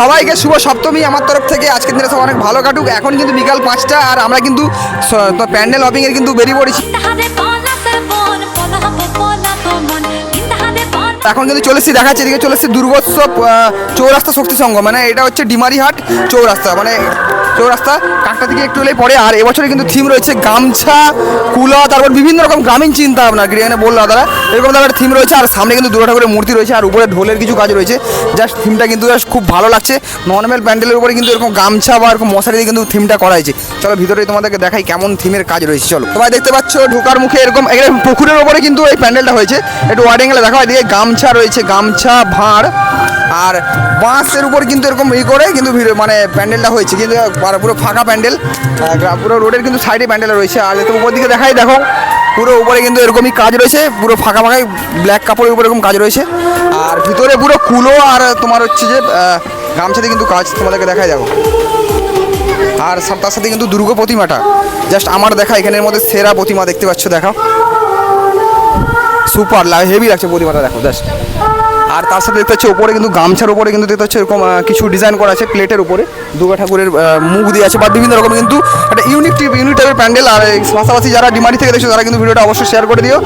সবাইকে শুভ সপ্তমী। আমার তরফ থেকে আজকের দিনে সব অনেক ভালো কাটুক। এখন কিন্তু বিকাল পাঁচটা আর আমরা কিন্তু প্যান্ডেল হপিং এর কিন্তু বেরিয়ে পড়েছি। এখন কিন্তু চলেছি দেখাচ্ছে এদিকে এসেছি দুর্গোৎসব চৌরাস্তা শক্তি সংঘ। মানে এটা হচ্ছে ডিমারিহাট চৌরাস্তা। মানে চৌরাস্তা কাঁকটা থেকে একটু এলেই পড়ে। আর এবছরে কিন্তু থিম রয়েছে গামছা, কুলা, তারপর বিভিন্ন রকম গ্রামীণ চিন্তা ভাবনা। এখানে বলল দাদা এরকম তারপর থিম রয়েছে। আর সামনে কিন্তু দুর্গা ঠাকুরের মূর্তি রয়েছে। আর উপরে ঢোলের কিছু কাজ রয়েছে। জাস্ট থিমটা কিন্তু খুব ভালো লাগছে। নর্মাল প্যান্ডেলের উপরে কিন্তু এরকম গামছা বা এরকম মশারি দিয়ে কিন্তু থিমটা করা হয়েছে। চলো ভিতরে তোমাদেরকে দেখাই কেমন থিমের কাজ রয়েছে। চলো। তোমরা দেখতে পাচ্ছ ঢোকার মুখে এরকম এখানে পুকুরের উপরে কিন্তু এই প্যান্ডেলটা হয়েছে। একটু ওয়ার্ড দেখো এদিকে গামছা রয়েছে। গামছা, ভাঁড় আর বাঁশের উপর কিন্তু এরকম ই করে কিন্তু মানে প্যান্ডেলটা হয়েছে। কিন্তু পুরো ফাঁকা প্যান্ডেল। পুরো রোডের কিন্তু সাইডে প্যান্ডেল রয়েছে। আর তো উপর দিকে দেখাই, দেখো। পুরো উপরে কিন্তু এরকমই কাজ রয়েছে। পুরো ফাঁকা ফাঁকাই ব্ল্যাক কাপড়ের উপর এরকম কাজ রয়েছে। আর ভিতরে পুরো কুলো আর তোমার হচ্ছে যে গামছাতে কিন্তু কাজ তোমাদেরকে দেখাই, দেখো। আর তার সাথে কিন্তু দুর্গা প্রতিমাটা। জাস্ট আমার দেখা, এখানের মধ্যে সেরা প্রতিমা দেখতে পাচ্ছ, দেখাও। সুপার হেভি লাগছে প্রতিমাটা, দেখো, জাস্ট। আর তার সাথে দেখতে হচ্ছে ওপরে কিন্তু গামছার উপরে কিন্তু দেখতে হচ্ছে এরকম কিছু ডিজাইন করা আছে প্লেটের উপরে। দুর্গা ঠাকুরের মুখ দিয়ে আছে। বা বিভিন্ন রকম কিন্তু একটা ইউনিক ইউনিক টাইপের প্যান্ডেল। আর পাশাপাশি যারা ডিমারি থেকে দেখছ, তারা কিন্তু ভিডিওটা অবশ্যই শেয়ার করে দিও।